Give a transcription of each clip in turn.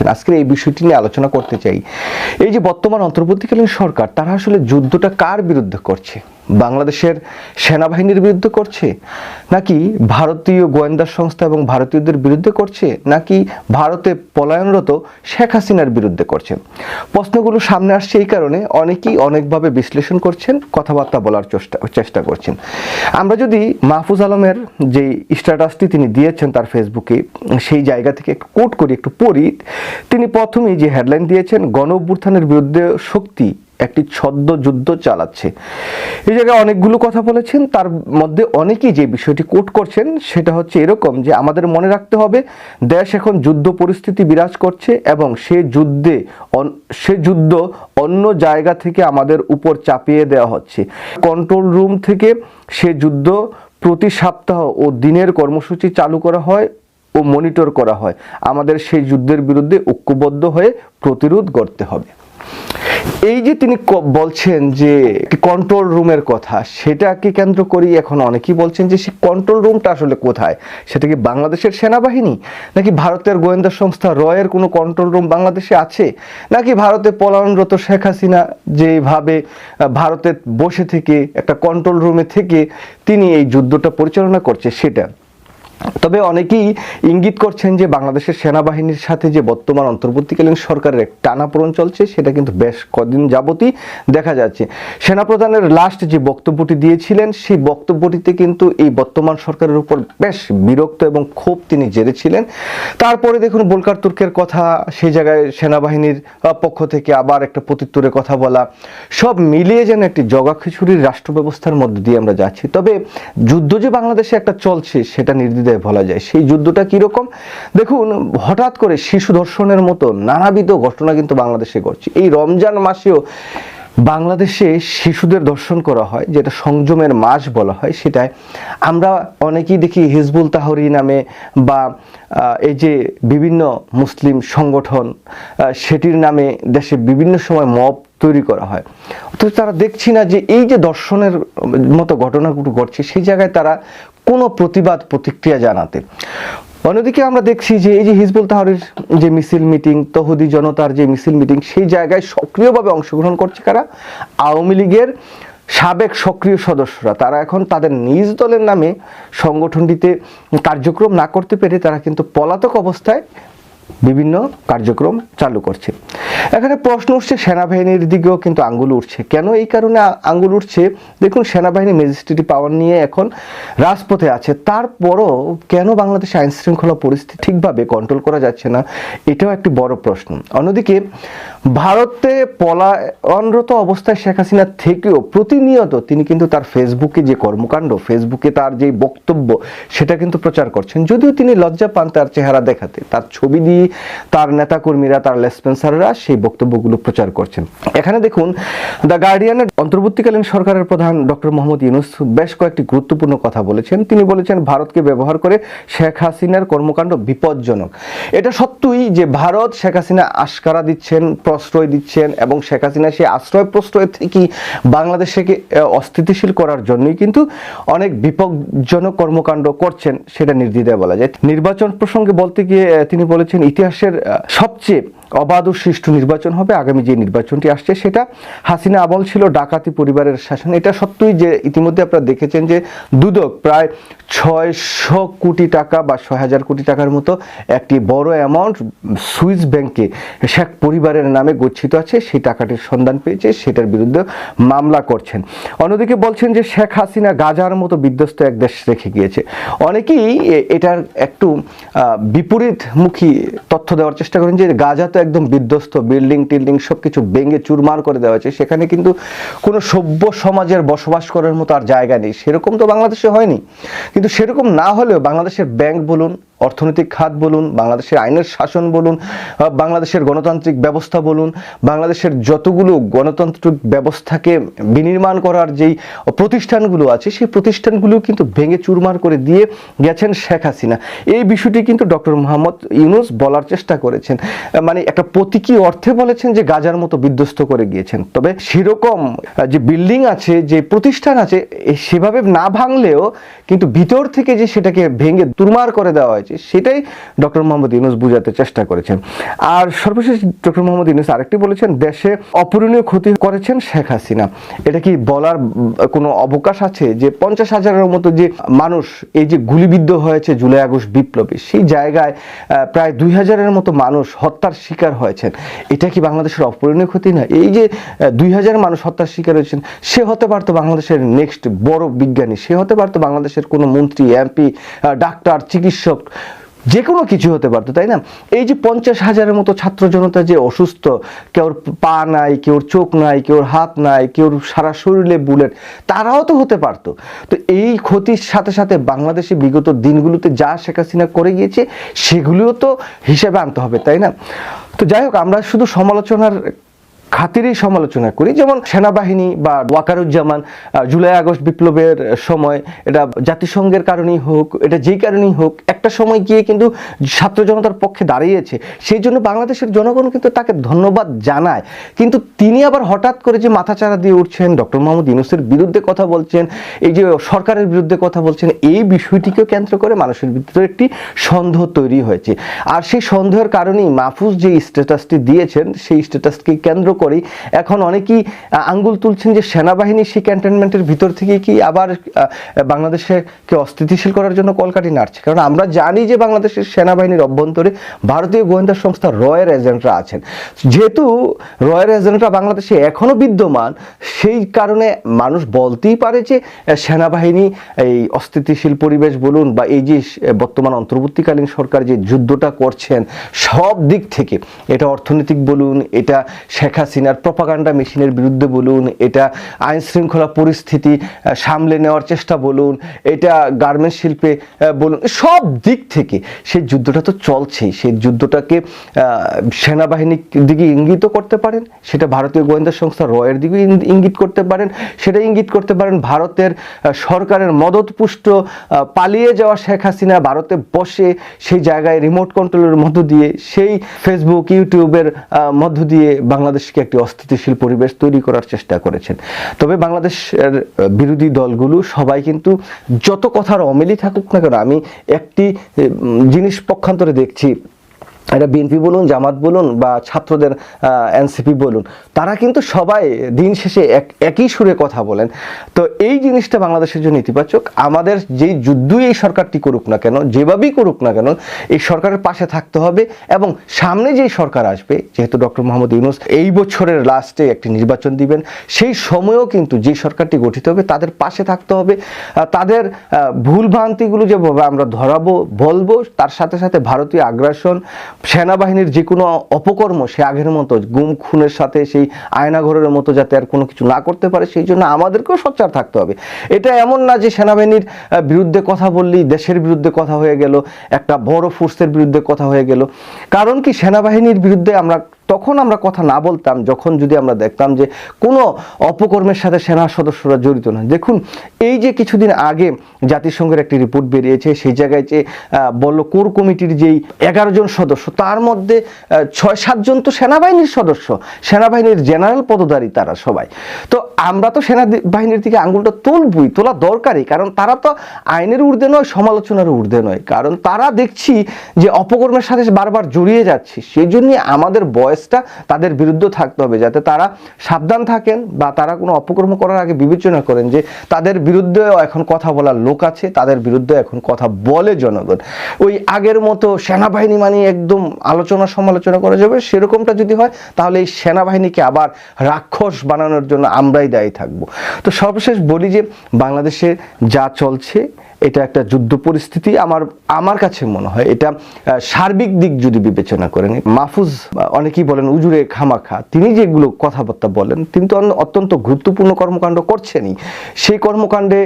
করছেন আজকে এই বিষয়টি নিয়ে আলোচনা করতে চাই। এই যে বর্তমান অন্তর্বর্তীকালীন সরকার, তারা আসলে যুদ্ধটা কার বিরুদ্ধে করছে? বাংলাদেশের সেনাবাহিনীর বিরুদ্ধে করছে? নাকি ভারতীয় গোয়েন্দা সংস্থা এবং ভারতীয়দের বিরুদ্ধে করছে? নাকি ভারতে পলায়নরত শেখ হাসিনার বিরুদ্ধে করছে? প্রশ্নগুলো সামনে আসছে এই কারণে অনেকেই অনেকভাবে বিশ্লেষণ করছেন, কথাবার্তা বলার চেষ্টা চেষ্টা করছেন। আমরা যদি মাহফুজ আলমের যে স্ট্যাটাসটি তিনি দিয়েছেন তার ফেসবুকে, সেই জায়গা থেকে একটু কোট করি, একটু পড়ি, তিনি প্রথমেই যে হেডলাইন দিয়েছেন গণ বিরুদ্ধে শক্তি একটি ছদ্ম যুদ্ধ চালাচ্ছে। এই জায়গায় অনেকগুলো কথা বলেছেন, তার মধ্যে অনেকেই যে বিষয়টি কোট করছেন সেটা হচ্ছে এরকম যে আমাদের মনে রাখতে হবে, দেশ এখন যুদ্ধ পরিস্থিতি বিরাজ করছে এবং সে যুদ্ধে সে যুদ্ধ অন্য জায়গা থেকে আমাদের উপর চাপিয়ে দেওয়া হচ্ছে। কন্ট্রোল রুম থেকে সে যুদ্ধ প্রতি সপ্তাহ ও দিনের কর্মসূচি চালু করা হয় ও মনিটর করা হয়। আমাদের সেই যুদ্ধের বিরুদ্ধে ঐক্যবদ্ধ হয়ে প্রতিরোধ করতে হবে। এই যে তিনি বলছেন যে কন্ট্রোল রুমের কথা, সেটাকে কেন্দ্র করেই এখন অনেকেই বলছেন যে সে কন্ট্রোল রুমটা আসলে কোথায়? সেটা কি বাংলাদেশের সেনাবাহিনী? নাকি ভারতের গোয়েন্দা সংস্থা রয়ের কোনো কন্ট্রোল রুম বাংলাদেশে আছে? নাকি ভারতে পলায়নরত শেখ হাসিনা যেভাবে ভারতে বসে থেকে, একটা কন্ট্রোল রুমে থেকে তিনি এই যুদ্ধটা পরিচালনা করছে, সেটা? তবে অনেকেই ইঙ্গিত করছেন যে বাংলাদেশের সেনাবাহিনীর সাথে যে বর্তমান অন্তর্বর্তীকালীন সরকারের টানাপোড়ন চলছে, সেটা কিন্তু বেশ কদিন যাবতই দেখা যাচ্ছে। সেনাপ্রধানের লাস্ট যে বক্তব্যটি দিয়েছিলেন, সেই বক্তব্যটিতে কিন্তু এই বর্তমান সরকারের উপর বেশ বিরক্ত এবং ক্ষোভ তিনি জেরেছিলেন। তারপরে দেখুন, বোলকার তুর্কের কথা, সেই জায়গায় সেনাবাহিনীর পক্ষ থেকে আবার একটা প্রত্যুত্তরে কথা বলা। সব মিলিয়ে যেন একটি জগা খিচুড়ির রাষ্ট্র ব্যবস্থার মধ্যে দিয়ে আমরা যাচ্ছি। তবে যুদ্ধ যে বাংলাদেশে একটা চলছে, সেটা নির্দ্বিধায় বলা যায়? সেই যুদ্ধটা কীরকম? দেখুন, হঠাৎ করে শিশু ধর্ষণের মতো নানাবিধ ঘটনা কিন্তু বাংলাদেশে ঘটছে। এই রমজান মাসেও বাংলাদেশে শিশুদের দর্শন করা হয়, যেটা সংযমের মাস বলা হয়, সেটায় আমরা অনেকেই দেখি হিজবুল তাহরি নামে বা এই যে বিভিন্ন মুসলিম সংগঠন সেটির নামে দেশে বিভিন্ন সময় মব তৈরি করা হয়। অথচ তারা দেখছি না যে এই যে দর্শনের মতো ঘটনাগুলো ঘটছে, সেই জায়গায় তারা কোনো প্রতিবাদ, প্রতিক্রিয়া জানাতে। অন্যদিকে আমরা দেখছি যে এই যে হিজবুল তাহরির যে মিছিল মিটিং, তহুদি জনতার যে মিছিল মিটিং, সেই জায়গায় সক্রিয়ভাবে অংশগ্রহণ করছে কারা? আওয়ামী লীগের সাবেক সক্রিয় সদস্যরা। তারা এখন তাদের নিজ দলের নামে সংগঠনটিতে কার্যক্রম না করতে পেরে তারা কিন্তু পলাতক অবস্থায় বিভিন্ন কার্যক্রম চালু করছে। এখানে প্রশ্ন উঠছে, সেনাবাহিনীর দিকেও কিন্তু আঙ্গুল উঠছে। কেন এই কারণে আঙ্গুল উঠছে? দেখুন, সেনাবাহিনী ম্যাজিস্ট্রেটি পাওয়ার নিয়ে এখন রাজপথে আছে। তারপরও কেন বাংলাদেশে আইন শৃঙ্খলা পরিস্থিতি ঠিকভাবে কন্ট্রোল করা যাচ্ছে না? এটাও একটি বড় প্রশ্ন। অন্যদিকে ভারতে পলায়নরত অবস্থায় শেখ হাসিনা থেকেও প্রতিনিয়ত তিনি কিন্তু তার ফেসবুকে যে কর্মকাণ্ড, ফেসবুকে তার যে বক্তব্য, সেটা কিন্তু প্রচার করছেন। যদিও তিনি লজ্জা পান তার চেহারা দেখাতে। তার ছবি দিয়ে তার নেতাকর্মীরা, তার লেসপেন্সাররা সেই বক্তব্যগুলো প্রচার করছেন। এখানে দেখুন, দ্য গার্ডিয়ানের অন্তর্বর্তীকালীন সরকারের প্রধান ডক্টর মোহাম্মদ ইউনুস বেশ কয়েকটি গুরুত্বপূর্ণ কথা বলেছেন। তিনি বলেছেন, ভারতকে ব্যবহার করে শেখ হাসিনার কর্মকাণ্ড বিপজ্জনক। এটা সত্যই যে ভারত শেখ হাসিনা আশকারা দিচ্ছেন প্রশ্রয় দিচ্ছেন এবং শেখ হাসিনা সেই আশ্রয় প্রশ্রয় থেকেই বাংলাদেশকে অস্থিতিশীল করার জন্যই কিন্তু অনেক বিপজ্জনক কর্মকাণ্ড করছেন সেটা নির্দ্বিধায় বলা যায়। নির্বাচন প্রসঙ্গে বলতে গিয়ে তিনি বলেছেন, ইতিহাসের সবচেয়ে অবাধ ও সুষ্ঠু নির্বাচন হবে আগামী যে নির্বাচনটি আসছে সেটা হাসিনা আমল ছিল ডাকাতি পরিবারের শাসন। এটা সত্যই যে ইতিমধ্যে আপনারা দেখেছেন যে দুদক প্রায় ছয়শো কোটি টাকা বা ছয় হাজার কোটি টাকার মতো একটি বড় অ্যামাউন্ট সুইস ব্যাংকে শেখ পরিবারের নামে গচ্ছিত আছে। সেই টাকাটির সন্ধান পেয়েছে, সেটার বিরুদ্ধে মামলা করছেন। অন্যদিকে বলছেন যে শেখ হাসিনা গাজার মতো বিধ্বস্ত এক দেশ রেখে গিয়েছে। অনেকেই এটার একটু বিপরীতমুখী তথ্য দেওয়ার চেষ্টা করেন যে গাজা তো একদম বিধ্বস্ত, বিল্ডিং টিল্ডিং সব কিছু ভেঙে চুরমার করে দেওয়া হয়েছে। সেখানে কিন্তু কোনো সভ্য সমাজের বসবাস করার মতো আর জায়গা নেই। সেরকম তো বাংলাদেশে হয়নি। কিন্তু সেরকম না হলেও বাংলাদেশের ব্যাংক বলুন অর্থনৈতিক খাত বলুন, বাংলাদেশের আইনের শাসন বলুন বাংলাদেশের গণতান্ত্রিক ব্যবস্থা বলুন, বাংলাদেশের যতগুলো গণতান্ত্রিক ব্যবস্থাকে বিনির্মাণ করার যেই প্রতিষ্ঠানগুলো আছে, সেই প্রতিষ্ঠানগুলো কিন্তু ভেঙে চুরমার করে দিয়ে গেছেন শেখ হাসিনা। এই বিষয়টি কিন্তু ডক্টর মোহাম্মদ ইউনুস বলার চেষ্টা করেছেন। মানে একটা প্রতীকী অর্থে বলেছেন যে গাজার মতো বিধ্বস্ত করে গিয়েছেন। তবে সেরকম যে বিল্ডিং আছে, যে প্রতিষ্ঠান আছে সেভাবে না ভাঙলেও কিন্তু ভিতর থেকে যে সেটাকে ভেঙে তুরমার করে দেওয়া হয়েছে হয়েছে সেটাই ডক্টর মোহাম্মদ ইউনুস বুঝাতে চেষ্টা করেছেন। আর সর্বশেষ ডক্টর মোহাম্মদ ইউনুস আরেকটি বলেছেন, দেশে অপূরণীয় ক্ষতি করেছেন শেখ হাসিনা। এটা কি বলার কোনো অবকাশ আছে যে পঞ্চাশ হাজারের মতো যে মানুষ, এই যে গুলিবিদ্ধ হয়েছে জুলাই আগস্ট বিপ্লবে, সেই জায়গায় প্রায় দুই হাজারের মতো মানুষ হত্যার শিকার হয়েছেন। এটা কি বাংলাদেশের অপূরণীয় ক্ষতি না? এই যে দুই হাজার মানুষ হত্যার শিকার হয়েছেন, সে হতে পারতো বাংলাদেশের নেক্সট বড় বিজ্ঞানী, সে হতে পারতো বাংলাদেশের কোনো মন্ত্রী, এমপি ডাক্তার, চিকিৎসক যে কোনো কিছু হতে পারতো, তাই না? এই যে পঞ্চাশ হাজারের মতো ছাত্র জনতা যে অসুস্থ, কেউর পা নাই, কেউর চোখ নাই, কেউর হাত নাই, কেউর সারা শরীরে বুলেট, তারাও তো হতে পারতো। তো এই ক্ষতির সাথে সাথে বাংলাদেশে বিগত দিনগুলোতে যা শেখ করে গিয়েছে, সেগুলিও তো হিসেবে আনতে হবে, তাই না? তো যাই হোক, আমরা শুধু সমালোচনার খাতিরেই সমালোচনা করি। যেমন সেনাবাহিনী বা ওয়াকারুজ্জামান জুলাই আগস্ট বিপ্লবের সময় এটা জাতিসংঘের কারণেই হোক, এটা যেই কারণেই হোক একটা সময় গিয়ে কিন্তু ছাত্র জনতার পক্ষে দাঁড়িয়েছে। সেই জন্য বাংলাদেশের জনগণ কিন্তু তাকে ধন্যবাদ জানায়। কিন্তু তিনি আবার হঠাৎ করে যে মাথাচাড়া দিয়ে উঠছেন, ডক্টর মোহাম্মদ ইউনুসের বিরুদ্ধে কথা বলছেন, এই যে সরকারের বিরুদ্ধে কথা বলছেন, এই বিষয়টিকেও কেন্দ্র করে মানুষের ভিতরে একটি সন্দেহ তৈরি হয়েছে। আর সেই সন্দেহের কারণেই মাহফুজ যে স্ট্যাটাসটি দিয়েছেন, সেই স্ট্যাটাসকে কেন্দ্র করেই এখন অনেকেই আঙ্গুল তুলছেন যে সেনাবাহিনী সেই ক্যান্টনমেন্টের ভিতর থেকে কি আবার বাংলাদেশে কে অস্থিতিশীল করার জন্য কলকাটি নাড়ছে। কারণ আমরা জানি যে বাংলাদেশের সেনাবাহিনীর অভ্যন্তরে ভারতীয় গোয়েন্দা সংস্থা রয়ের এজেন্টরা আছেন। যেহেতু রয়ের এজেন্টরা বাংলাদেশে এখনও বিদ্যমান, সেই কারণে মানুষ বলতেই পারে যে সেনাবাহিনী এই অস্থিতিশীল পরিবেশ বলুন বা এই যে বর্তমান অন্তর্বর্তীকালীন সরকার যে যুদ্ধটা করছেন, সব দিক থেকে এটা অর্থনৈতিক বলুন, এটা শেখ হাসিনার প্রপাগান্ডা মেশিনের বিরুদ্ধে বলুন, এটা আইন শৃঙ্খলা পরিস্থিতি সামলে নেওয়ার চেষ্টা বলুন, এটা গার্মেন্টস শিল্পে বলুন, সব দিক থেকে সেই যুদ্ধটা তো চলছেই। সেই যুদ্ধটাকে সেনাবাহিনীর দিকে ইঙ্গিত করতে পারেন, সেটা ভারতীয় গোয়েন্দা সংস্থা রয়ের দিকে ইঙ্গিত করতে পারেন, সেটা ইঙ্গিত করতে পারেন ভারতের সরকারের মদতপুষ্ট পালিয়ে যাওয়া শেখ হাসিনা ভারতে বসে সেই জায়গায় রিমোট কন্ট্রোলের মধ্য দিয়ে, সেই ফেসবুক ইউটিউবের মধ্য দিয়ে বাংলাদেশকে একটি অস্থিতিশীল পরিবেশ তৈরি করার চেষ্টা করেছেন। তবে বাংলাদেশের বিরোধী দলগুলো সবাই কিন্তু যত কথার অমিলই থাকুক না কেন, আমি একটি জিনিস পক্ষান্তরে দেখছি। এটা বিএনপি বলুন, জামাত বলুন বা ছাত্রদের এনসিপি বলুন, তারা কিন্তু সবাই দিন শেষে এক, একই সুরে কথা বলেন। তো এই জিনিসটা বাংলাদেশের জন্য ইতিবাচক। আমাদের যেই যুদ্ধই এই সরকারটি করুক না কেন, যেভাবেই করুক না কেন, এই সরকারের পাশে থাকতে হবে এবং সামনে যেই সরকার আসবে, যেহেতু ডক্টর মোহাম্মদ ইউনুস এই বছরের লাস্টে একটি নির্বাচন দিবেন, সেই সময়ও কিন্তু যে সরকারটি গঠিত হবে, তাদের পাশে থাকতে হবে। তাদের ভুলভ্রান্তিগুলো যেভাবে আমরা ধরাবো, বলব, তার সাথে সাথে ভারতীয় আগ্রাসন সেনাবাহিনীর যে কোনো অপকর্ম সে আগের মতো গুম, খুনের সাথে সেই আয়নাঘরের মতো যাতে আর কোনো কিছু না করতে পারে, সেই জন্য আমাদেরকেও সোচ্চার থাকতে হবে। এটা এমন না যে সেনাবাহিনীর বিরুদ্ধে কথা বললেই দেশের বিরুদ্ধে কথা হয়ে গেল, একটা বড় ফোর্সের বিরুদ্ধে কথা হয়ে গেল। কারণ কি সেনাবাহিনীর বিরুদ্ধে আমরা তখন আমরা কথা না বলতাম, যখন যদি আমরা দেখতাম যে কোনো অপকর্মের সাথে সেনা সদস্যরা জড়িত না দেখুন, এই যে কিছুদিন আগে জাতিসংঘের একটি রিপোর্ট বেরিয়েছে, সেই জায়গায় যে বলল কোর কমিটির যেই এগারো জন সদস্য, তার মধ্যে ছয় সাতজন তো সেনাবাহিনীর সদস্য। সেনাবাহিনীর জেনারেল পদধারী তারা সবাই। তো আমরা তো সেনাবাহিনীর দিকে আঙ্গুলটা তুলবই, তোলা দরকারই, কারণ তারা তো আইনের ঊর্ধ্বে নয়, সমালোচনার ঊর্ধ্বে নয়। কারণ তারা দেখছি যে অপকর্মের সাথে বারবার জড়িয়ে যাচ্ছে, সেই জন্যই আমাদের বয়সটা তাদের বিরুদ্ধে থাকতে হবে, যাতে তারা সাবধান থাকেন বা তারা কোনো অপকর্ম করার আগে বিবেচনা করেন যে তাদের বিরুদ্ধে এখন কথা বলার লোক আছে, তাদের বিরুদ্ধে এখন কথা বলে জনগণ। ওই আগের মতো সেনাবাহিনী মানে একদম আলোচনা সমালোচনা করা যাবে, সেরকমটা যদি হয়, তাহলে এই সেনাবাহিনীকে আবার রাক্ষস বানানোর জন্য আমরাই দায়ী থাকব। তো সর্বশেষ বলি যে বাংলাদেশে যা চলছে এটা একটা যুদ্ধ পরিস্থিতি আমার আমার কাছে মনে হয়। এটা সার্বিক দিক যদি বিবেচনা করেন, মাহফুজ অনেকেই বলেন উজুরে খামাখা। তিনি যেগুলো কথাবার্তা বলেন, তিনি তো অত্যন্ত গুরুত্বপূর্ণ কর্মকাণ্ড করছেনই। সেই কর্মকাণ্ডে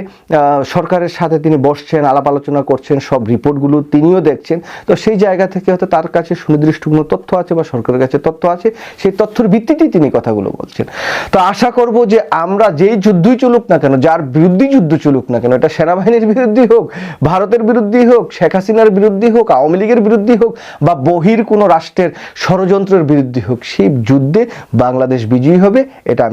সরকারের সাথে তিনি বসছেন, আলাপ আলোচনা করছেন, সব রিপোর্টগুলো তিনিও দেখছেন। তো সেই জায়গা থেকে হয়তো তার কাছে সুনির্দিষ্ট কোনো তথ্য আছে বা সরকারের কাছে তথ্য আছে, সেই তথ্যের ভিত্তিতেই তিনি কথাগুলো বলছেন। তো আশা করব যে আমরা যেই যুদ্ধই চলুক না কেন, যার বিরুদ্ধেই যুদ্ধ চলুক না কেন, এটা সেনাবাহিনীর বিরুদ্ধেই হোক, ভারতের বিরুদ্ধেই হোক, শেখ হাসিনার বিরুদ্ধেই হোক, আওয়ামী লীগের বিরুদ্ধেই হোক বা বহির কোনো রাষ্ট্রের ষড়যন্ত্রের বিরুদ্ধে হোক, সেই যুদ্ধে বাংলাদেশ বিজয়ী হবে, এটা